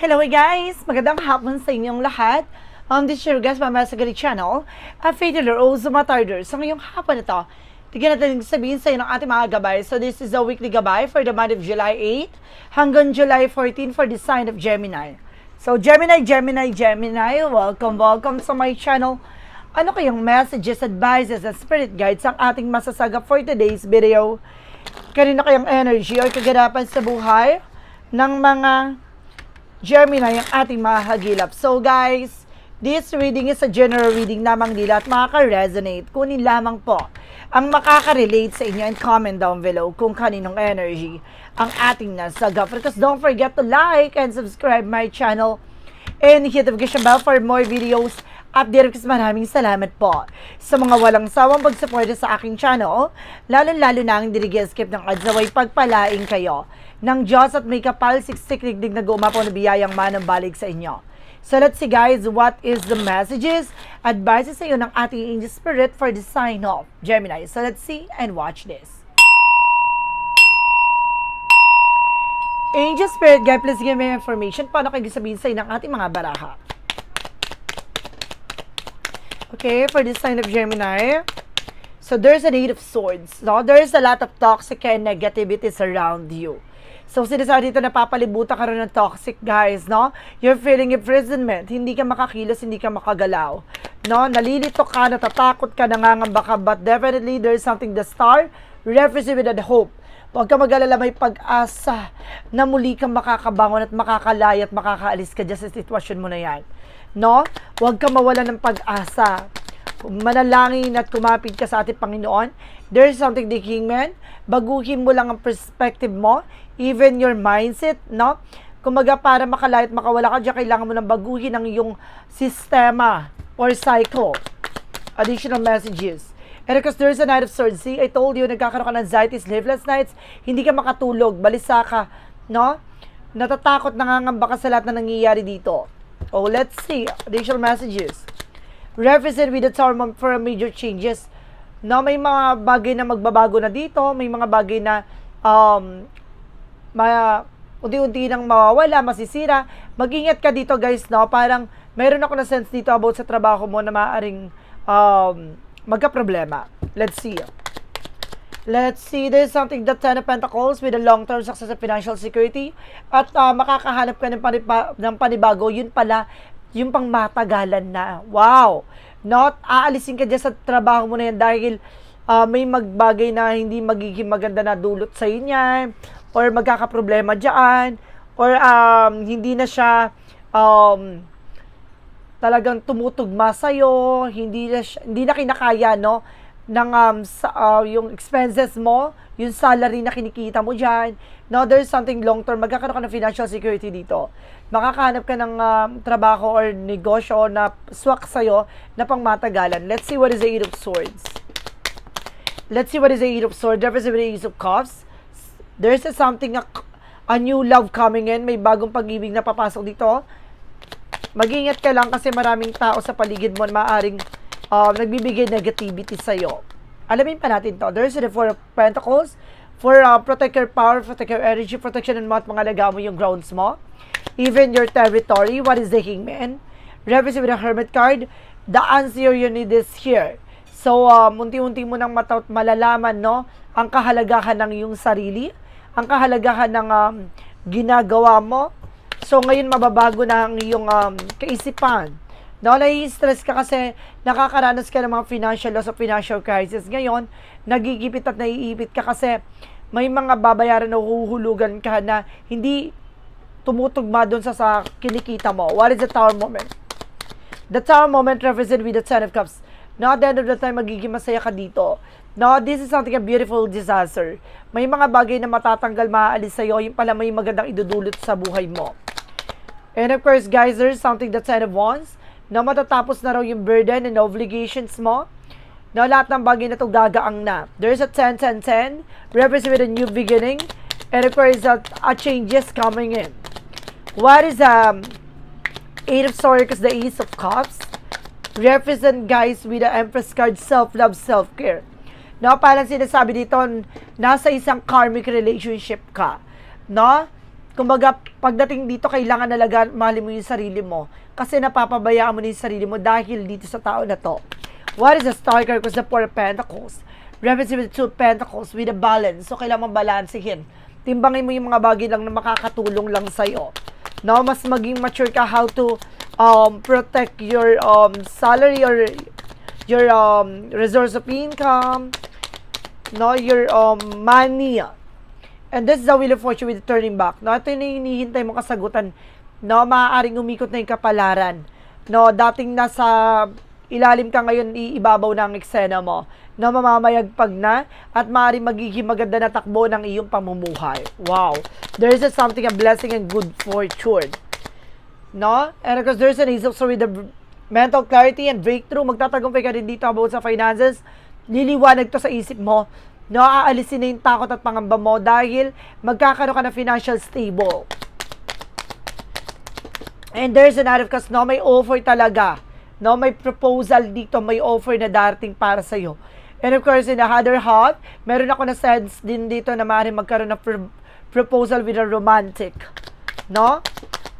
Hello guys! Magandang hapon sa inyong lahat. Um, this is your guest, Mama Sagari Channel, a Fatal Rose Matarder. So ngayong hapon na to, tignan natin sabihin sa inyo ng ating mga gabay. So this is a weekly gabay for the month of July 8 hanggang July 14 for the sign of Gemini. So Gemini, Gemini, Gemini, welcome, welcome sa my channel. Ano kayong messages, advices, and spirit guides ang ating masasaga for today's video? Kanina kayong energy or kaganapan sa buhay ng mga Gemini ang ating mahagilap. So guys, this reading is a general reading lamang nila at makaka-resonate. Kunin lamang po ang makaka-relate sa inyo and comment down below kung kaninong energy ang ating nasaga. Because don't forget to like and subscribe my channel and hit the notification bell for more videos. Update kasi maraming salamat po sa mga walang sawang pagsuporta sa aking channel, lalo-lalo na ang dirigi-skip ng adsaway pagpalaing kayo ng Diyos at may kapal siksik digdig na gumapaw na biyayang manang balik sa inyo. So let's see guys, what is the messages, advices sa iyo ng ating angel spirit for the sign of Gemini. So let's see and watch this. Angel Spirit Guide, please give me information paano kayo sabihin sa ng ating mga baraha. Okay, for this sign of Gemini, so there's an eight of swords. No? There's a lot of toxic and negativities around you. So, sinasabi dito, napapalibutan ka rin ng toxic, guys, no? You're feeling imprisonment. Hindi ka makakilos, hindi ka makagalaw. No? Nalilito ka, natatakot ka, nangangamba ka, but definitely there's something the star represents with that hope. Huwag ka mag-alala, may pag-asa na muli kang makakabangon at makakalaya at makakaalis ka dyan sa sitwasyon mo na yan. No? Huwag ka mawala ng pag-asa. Manalangin at kumapit ka sa ating Panginoon. There's something the Kingman. Baguhin mo lang ang perspective mo, even your mindset, no? Kumaga para makalaya at makawala ka dyan, kailangan mo nang baguhin ang iyong sistema or cycle. Additional messages. And because there's a night of swords, see, I told you, nagkakaroon ka ng anxiety, sleepless nights, hindi ka makatulog, balisa ka, no? Natatakot, nangangamba ka sa lahat na nangyayari dito. Oh, let's see. Additional messages. Represent with the tower for major changes. No, may mga bagay na magbabago na dito, may mga bagay na um, ma unti-unti nang mawawala, masisira. Mag-ingat ka dito guys, no? Parang mayroon ako na sense dito about sa trabaho mo na maaring um, magka-problema. Let's see. Let's see, there's something that Ten of Pentacles with a long-term success of financial security at uh, makakahanap ka ng, paniba- ng panibago, yun pala, yung pang matagalan na. Wow! Not aalisin ka dyan sa trabaho mo na yan dahil uh, may magbagay na hindi magiging maganda na dulot sa inyo or magkakaproblema dyan or um, hindi na siya um, talagang tumutugma sa'yo, hindi na, siya, hindi na kinakaya, no? Ng um, sa, uh, yung expenses mo, yung salary na kinikita mo dyan. Now, there's something long-term. Magkakaroon ka ng financial security dito. Makakahanap ka ng um, trabaho or negosyo na swak sa'yo na pang matagalan. Let's see what is the Eight of Swords. Let's see what is the Eight of Swords. There's the Ace of Cups. There's a something, a, a new love coming in. May bagong pag-ibig na papasok dito. Mag-ingat ka lang kasi maraming tao sa paligid mo na maaring um, nagbibigay negativity sa'yo. Alamin pa natin to. There's the Four Pentacles for uh, protect your power, protect your energy, protection and mga mga laga mo yung grounds mo. Even your territory. What is the Hangman? Reverse with the Hermit card. The answer you need is here. So, um, unti-unti mo nang mataw- malalaman, no? Ang kahalagahan ng iyong sarili. Ang kahalagahan ng um, ginagawa mo. So, ngayon mababago na ang iyong um, kaisipan No, nai-stress ka kasi nakakaranas ka ng mga financial loss o financial crisis. Ngayon, nagigipit at naiipit ka kasi may mga babayaran na huhulugan ka na hindi tumutugma doon sa, sa kinikita mo. What is the tower moment? The tower moment represents with the Ten of Cups. No, at the end of the time, magiging masaya ka dito. No, this is something a beautiful disaster. May mga bagay na matatanggal, maaalis sa'yo. Yung pala may magandang idudulot sa buhay mo. And of course, guys, there's something that Ten of Wands na matatapos na raw yung burden and obligations mo, na lahat ng bagay na ito gagaang na. There's a 10-10-10, represent with a new beginning, and course, a, a changes coming in. What is um, Eight of Swords, the Ace of Cups, represent guys with the Empress card, self-love, self-care. No, parang sinasabi dito, nasa isang karmic relationship ka. No? Kumbaga, pagdating dito, kailangan nalaga mahalin mo yung sarili mo. Kasi napapabayaan mo na yung sarili mo dahil dito sa tao na to. What is a star card? Because the four pentacles. Represents with two pentacles with a balance. So, kailangan balansehin. Timbangin mo yung mga bagay lang na makakatulong lang sa'yo. No, mas maging mature ka how to um, protect your um, salary or your um, resource of income, no, your um, money. And this is the wheel of fortune with turning back. No, ito yung hinihintay mo kasagutan. No, maaaring umikot na yung kapalaran. No, dating nasa ilalim ka ngayon, iibabaw na ang eksena mo. No, mamamayagpag na at maaaring magiging maganda na takbo ng iyong pamumuhay. Wow. There is a something, a blessing and good fortune. No? And of course, there's an ace of with the mental clarity and breakthrough. Magtatagumpay ka rin dito about sa finances. Liliwanag to sa isip mo. No, aalisin na yung takot at pangamba mo dahil magkakaroon ka ng financial stable. And there's an out of cause, no, may offer talaga. No, may proposal dito, may offer na darating para sa'yo. And of course, in the other half, meron ako na sense din dito na maaaring magkaroon ng pro- proposal with a romantic. No?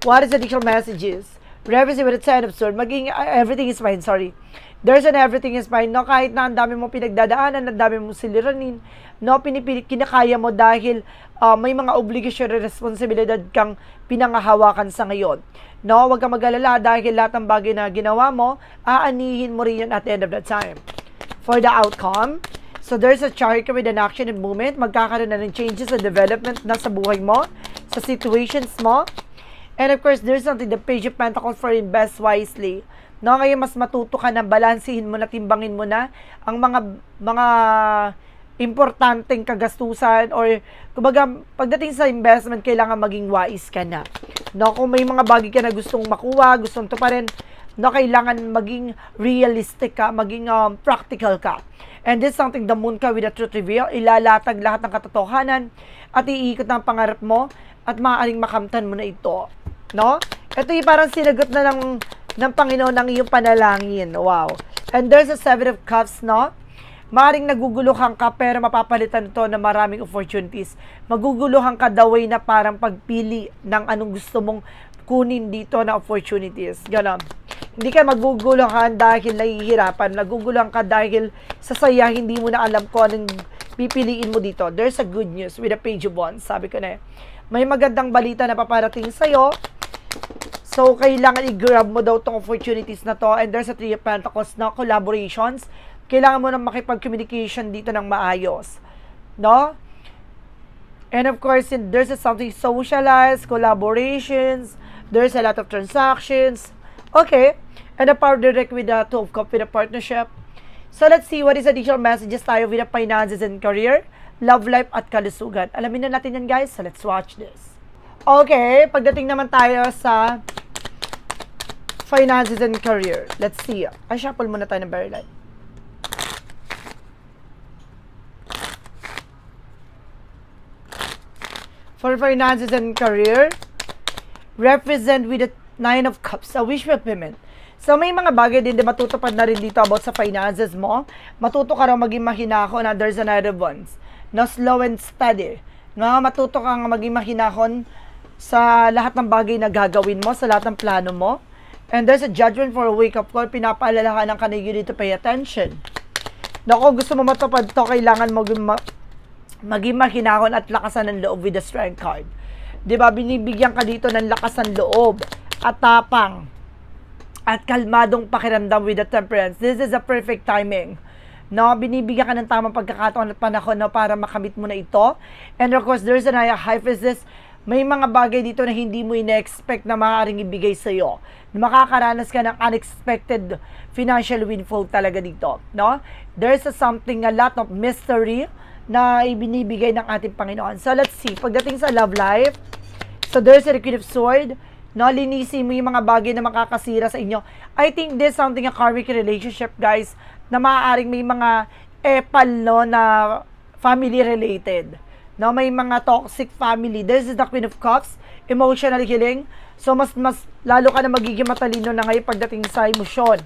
What is the additional messages? Reference with a ten of swords. Maging uh, everything is fine, sorry. There's an everything is fine. No, kahit na ang dami mong pinagdadaanan, ang dami mong siliranin, no, pinipilit, kinakaya mo dahil uh, may mga obligasyon at responsibilidad kang pinangahawakan sa ngayon. No, huwag kang mag-alala dahil lahat ng bagay na ginawa mo, aanihin mo rin yun at the end of the time. For the outcome, so there's a chart with an action and movement. Magkakaroon na ng changes and development na sa buhay mo, sa situations mo, And of course, there's something, the Page of Pentacles for invest wisely. No, ngayon mas matuto ka na balansihin mo na, timbangin mo na ang mga mga importanteng kagastusan or kumbaga pagdating sa investment kailangan maging wise ka na. No, kung may mga bagay ka na gustong makuha, gustong tuparin, no, kailangan maging realistic ka, maging um, practical ka. And this is something the moon ka with the truth reveal, ilalatag lahat ng katotohanan at iikot ng pangarap mo at maaaring makamtan mo na ito. No? Ito yung parang sinagot na ng, ng Panginoon ng iyong panalangin. Wow. And there's a seven of cups, no? Maring naguguluhan ka pero mapapalitan to na maraming opportunities. Maguguluhan ka the way na parang pagpili ng anong gusto mong kunin dito na opportunities. Ganon. Hindi ka maguguluhan dahil nahihirapan. Naguguluhan ka dahil sa saya hindi mo na alam kung anong pipiliin mo dito. There's a good news with a page of wands. Sabi ko na eh. May magandang balita na paparating sa'yo. So, kailangan i-grab mo daw tong opportunities na to. And there's a three of pentacles na collaborations. Kailangan mo na makipag-communication dito ng maayos. No? And of course, there's a something socialized, collaborations, there's a lot of transactions. Okay. And a power direct with the two of cup with a partnership. So, let's see what is additional messages tayo with the finances and career, love life, at kalusugan. Alamin na natin yan, guys. So, let's watch this. Okay, pagdating naman tayo sa finances and career. Let's see. Ay, shuffle muna tayo ng very light. For finances and career, represent with the Nine of Cups, a wish fulfillment. So, may mga bagay din, di matutupad na rin dito about sa finances mo. Matuto ka raw maging mahinahon na there's another ones. No, slow and steady. Nga, matuto kang maging mahinahon sa lahat ng bagay na gagawin mo, sa lahat ng plano mo. And there's a judgment for a wake-up call. Pinapaalala ka ng kanay you need to pay attention. Naku, gusto mo matupad to, kailangan mo ma- maging mahinahon at lakasan ng loob with the strength card. 'Di ba binibigyan ka dito ng lakasan loob at tapang at kalmadong pakiramdam with the temperance. This is a perfect timing. No, binibigyan ka ng tamang pagkakataon at panahon no, para makamit mo na ito. And of course, there's an high this may mga bagay dito na hindi mo ina-expect na maaaring ibigay sa iyo. Makakaranas ka ng unexpected financial windfall talaga dito, no? There's a something a lot of mystery na ibinibigay ng ating Panginoon. So let's see, pagdating sa love life, so there's a Queen of Sword, no, linisin mo yung mga bagay na makakasira sa inyo. I think this something a karmic relationship, guys, na maaaring may mga epal, no, na family related. No, may mga toxic family. This is the Queen of Cups, emotional healing. So, mas, mas, lalo ka na magiging matalino na ngayon pagdating sa emosyon.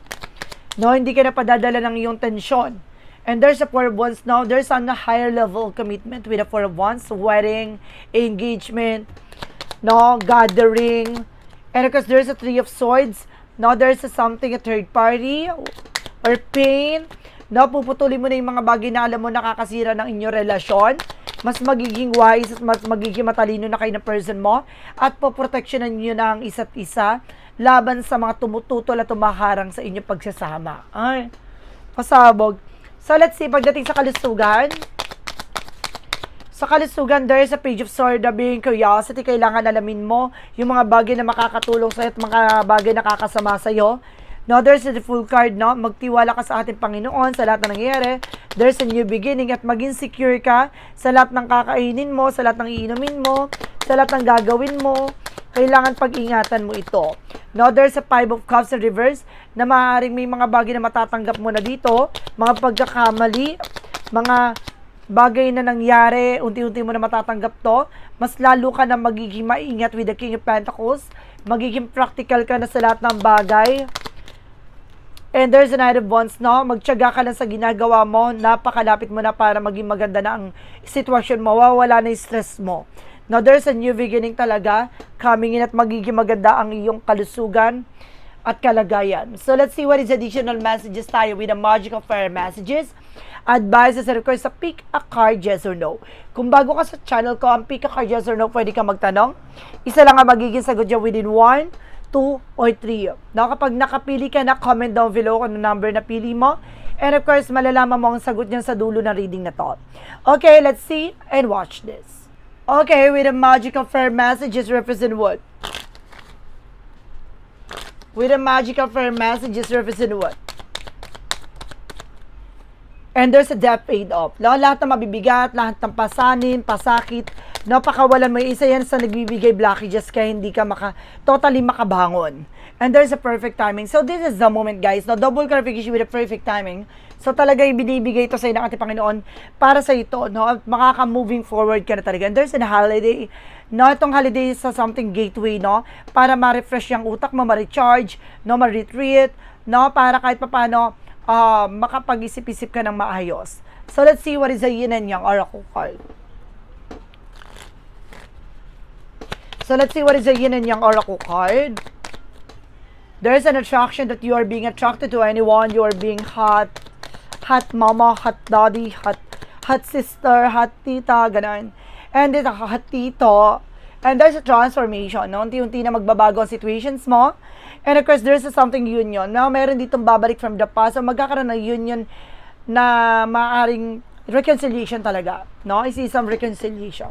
No, hindi ka na padadala ng iyong tensyon. And there's a four of wands now. There's on a higher level commitment with a four of wands, wedding, engagement. no, gathering, and of course, there's a Three of Swords, no, there's a something, a third party, or pain, no, puputulin mo na yung mga bagay na alam mo nakakasira ng inyong relasyon, mas magiging wise at mas magiging matalino na kayo ng person mo, at poproteksyonan nyo na ang isa't isa, laban sa mga tumututol at tumaharang sa inyong pagsasama. Ay, pasabog. So, let's see, pagdating sa kalusugan, sa kalusugan, there is a page of sword being curiosity. Kailangan alamin mo yung mga bagay na makakatulong sa'yo at mga bagay na kakasama sa'yo. No, there's a full card, no? Magtiwala ka sa ating Panginoon sa lahat na nangyayari. There's a new beginning at maging secure ka sa lahat ng kakainin mo, sa lahat ng iinumin mo, sa lahat ng gagawin mo. Kailangan pag-ingatan mo ito. No, there's a five of cups in reverse na maaaring may mga bagay na matatanggap mo na dito, mga pagkakamali, mga bagay na nangyari, unti-unti mo na matatanggap to, mas lalo ka na magiging maingat with the King of Pentacles, magiging practical ka na sa lahat ng bagay, And there's a Knight of Wands, no? Magtyaga ka lang sa ginagawa mo, napakalapit mo na para maging maganda na ang sitwasyon mo, wawala na yung stress mo. Now, there's a new beginning talaga, coming in at magiging maganda ang iyong kalusugan at kalagayan. So, let's see what is additional messages tayo with the magical fire messages. Advices and request sa pick a card, yes or no. Kung bago ka sa channel ko, ang pick a card, yes or no, pwede ka magtanong. Isa lang ang magiging sagot dyan within 1, 2, or 3. No, kapag nakapili ka na, comment down below kung ano number na pili mo. And of course, malalaman mo ang sagot niyan sa dulo ng reading na to. Okay, let's see and watch this. Okay, with the magical fair messages represent what? With the magical fair messages represent what? And there's a death paid off. No, lahat ng mabibigat, lahat ng pasanin, pasakit, no, pakawalan mo, isa yan sa nagbibigay blockages kaya hindi ka maka, totally makabangon. And there's a perfect timing. So this is the moment, guys. No, double clarification with a perfect timing. So talaga ibinibigay ito sa ng ating Panginoon para sa ito, no? At makaka-moving forward ka na talaga. And there's a holiday, no? Itong holiday sa something gateway, no? Para ma-refresh yung utak mo, ma-recharge, no? Ma-retreat, no? Para kahit papano, uh, makapag-isip-isip ka ng maayos. So let's see what is the yin and yang oracle card. So let's see what is the yin and yang oracle card. There's an attraction that you are being attracted to anyone. You are being hot, hot mama, hot daddy, hot, hot sister, hot tita, ganun. And it's hot tito. And there's a transformation, no? Unti-unti na magbabago ang situations mo. And of course, there's a something union. Now, meron ditong babalik from the past. So, magkakaroon ng union na maaring reconciliation talaga. No? I see some reconciliation.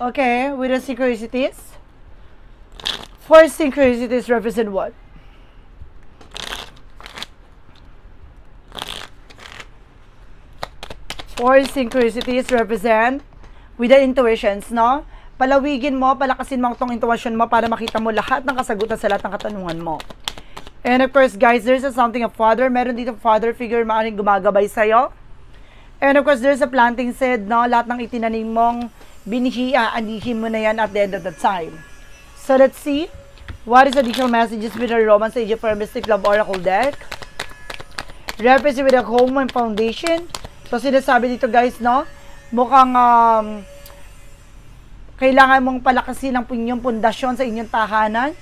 Okay, with the synchronicities. Four synchronicities represent what? Four synchronicities represent with the intuitions, no? Palawigin mo, palakasin mo itong intuition mo para makita mo lahat ng kasagutan sa lahat ng katanungan mo. And of course, guys, there's a something of father. Meron dito father figure maaaring gumagabay sa'yo. And of course, there's a planting seed, no? Lahat ng itinanim mong binihiya, anihin mo na yan at the end of the time. So, let's see. What is additional messages with the Romance Age of Mystic Love Oracle deck? Represent with a home and foundation. So, sinasabi dito guys, no? Mukhang um, kailangan mong palakasin ang inyong pundasyon sa inyong tahanan.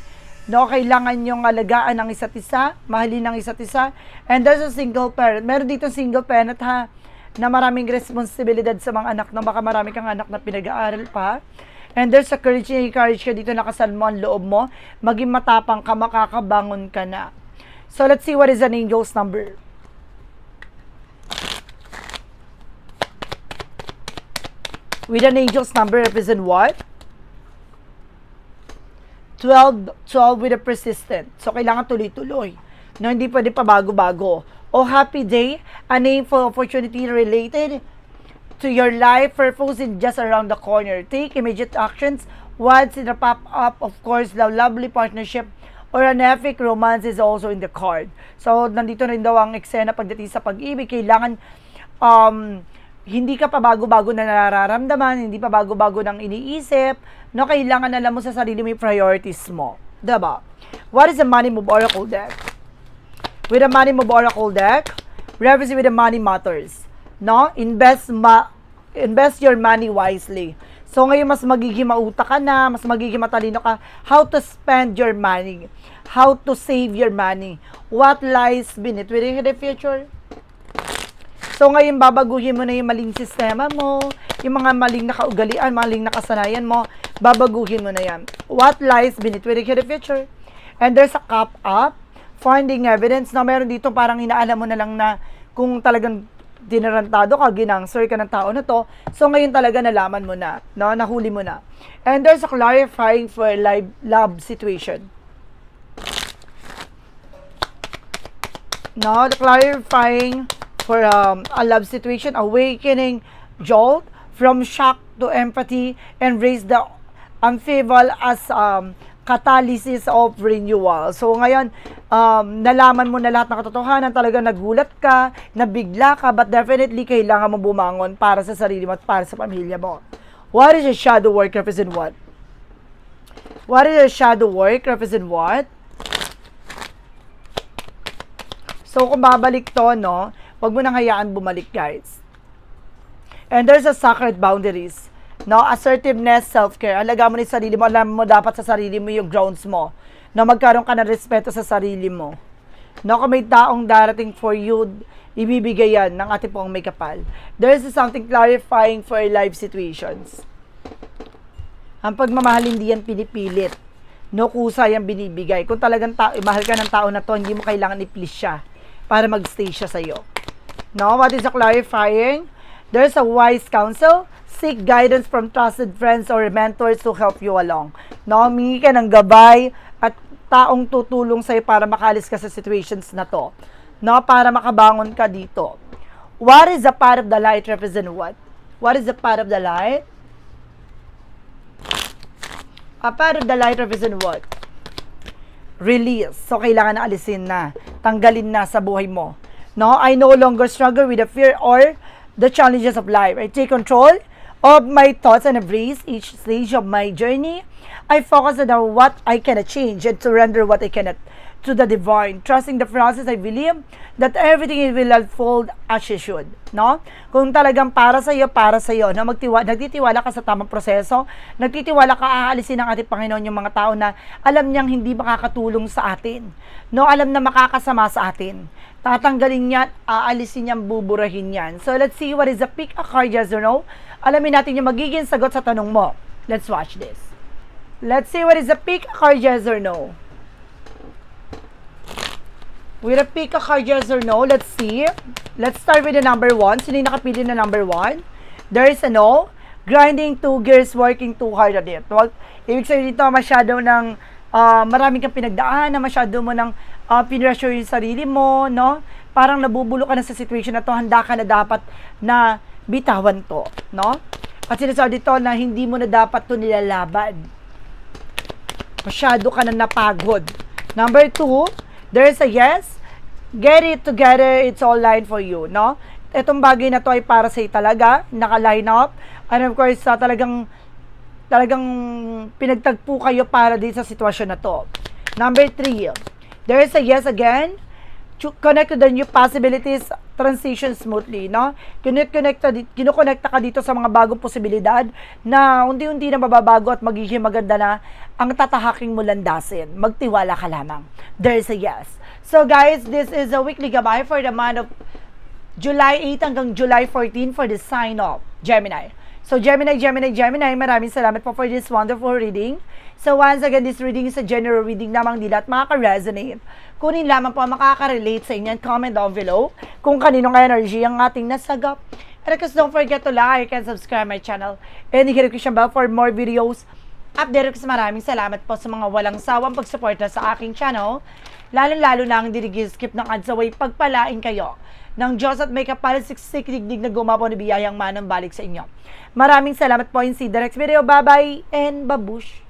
No, kailangan yung alagaan ng isa't isa, mahalin ng isa't isa. And there's a single parent. Meron dito single parent ha, na maraming responsibilidad sa mga anak na baka marami kang anak na pinag-aaral pa. And there's a courage na encourage ka dito nakasal mo ang loob mo. Maging matapang ka, makakabangon ka na. So let's see what is an angel's number. With an angel's number represent what? 12, 12 with a persistent. So, kailangan tuloy-tuloy. No, hindi pwede pa bago-bago. O happy day, a name for opportunity related to your life purpose is just around the corner. Take immediate actions. Once in a pop-up, of course, the lovely partnership or an epic romance is also in the card. So, nandito rin daw ang eksena pagdating sa pag-ibig. Kailangan um, hindi ka pa bago-bago na nararamdaman, hindi pa bago-bago nang iniisip, no, kailangan alam mo sa sarili mo yung priorities mo. Diba? What is the money move oracle deck? With the money move oracle deck, represent with the money matters. No? Invest ma invest your money wisely. So ngayon mas magiging mauta ka na, mas magiging matalino ka. How to spend your money. How to save your money. What lies beneath within the future. So ngayon babaguhin mo na yung maling sistema mo, yung mga maling na kaugalian, maling na kasanayan mo, babaguhin mo na yan. What lies beneath the future. And there's a cop up, finding evidence na meron dito parang inaalam mo na lang na kung talagang dinarantado ka, ginangster ka ng tao na to. So ngayon talaga nalaman mo na, no? nahuli mo na. And there's a clarifying for live love situation. No, the clarifying for um, a love situation, awakening jolt from shock to empathy and raise the amphibol as um, catalysis of renewal. So ngayon, um, nalaman mo na lahat ng katotohanan, talaga nagulat ka, nabigla ka, but definitely kailangan mo bumangon para sa sarili mo at para sa pamilya mo. What is your shadow work represent what? What is your shadow work represent what? So, kung babalik to, no, wag mo nang hayaan bumalik, guys. And there's a sacred boundaries. No, assertiveness, self-care. Alaga mo ni sarili mo. Alam mo dapat sa sarili mo yung grounds mo. No, magkaroon ka ng respeto sa sarili mo. No, kung may taong darating for you, ibibigay yan ng ating pong may kapal. There is something clarifying for life situations. Ang pagmamahal hindi yan pinipilit. No kusa yan binibigay. Kung talagang ta- mahal ka ng tao na to, hindi mo kailangan i-please siya para magstay siya sa'yo. No, what is a clarifying? There's a wise counsel. Seek guidance from trusted friends or mentors to help you along. No, humingi ka ng gabay at taong tutulong sa'yo para makalis ka sa situations na to. No, para makabangon ka dito. What is the part of the light represent what? What is the part of the light? A part of the light represent what? Release. So, kailangan na alisin na. Tanggalin na sa buhay mo. No, I no longer struggle with the fear or the challenges of life. I take control of my thoughts and embrace each stage of my journey. I focus on what I cannot change and surrender what I cannot to the divine. Trusting the process, I believe that everything will unfold as it should. No? Kung talagang para sa iyo, para sa iyo. No? Magtiwa, nagtitiwala ka sa tamang proseso, nagtitiwala ka aalisin ng ating Panginoon yung mga tao na alam niyang hindi makakatulong sa atin. No? Alam na makakasama sa atin. Tatanggalin niyan, aalisin niyan, buburahin yan. So let's see what is the pick a card, yes or no? Alamin natin yung magiging sagot sa tanong mo. Let's watch this. Let's see what is the pick a card, yes or no? With a pick a card, yes or no? Let's see. Let's start with the number one. Sino yung nakapili na number one? There is a no. Grinding two gears, working too hard at it. Well, ibig sabihin dito, masyado ng ah, maraming kang pinagdaan, na masyado mo ng uh, pinressure yung sarili mo, no? Parang nabubulo ka na sa situation na to, handa ka na dapat na bitawan to, no? At sinasabi dito na hindi mo na dapat to nilalaban masyado ka na napagod. Number two, there's a yes. Get it together, it's all line for you, no? Itong bagay na to ay para sa'yo talaga, naka-line up. And of course, sa talagang talagang pinagtagpo kayo para din sa sitwasyon na to. Number three, there is a yes again. Connect to the new possibilities, transition smoothly, no? Connect-connecta, kinukonekta ka dito sa mga bagong posibilidad na unti-unti na mababago at magiging maganda na ang tatahaking mo landasin. Magtiwala ka lamang. There's a yes. So guys, this is a weekly gabay for the month of July 8 hanggang July 14 for the sign of Gemini. So Gemini, Gemini, Gemini, maraming salamat po for this wonderful reading. So once again, this reading is a general reading lamang nila at makaka-resonate. Kunin lamang po makaka-relate sa inyo and comment down below kung kaninong energy ang ating nasagap. And of don't forget to like and subscribe my channel. And hit the bell for more videos. Update ko maraming salamat po sa mga walang sawang pagsuporta sa aking channel. Lalo-lalo na ang skip ng ads away pagpalain kayo ng Diyos at may kapalisiksik digdig na gumapo na biyayang manang balik sa inyo. Maraming salamat po in see the next video. Bye-bye and babush!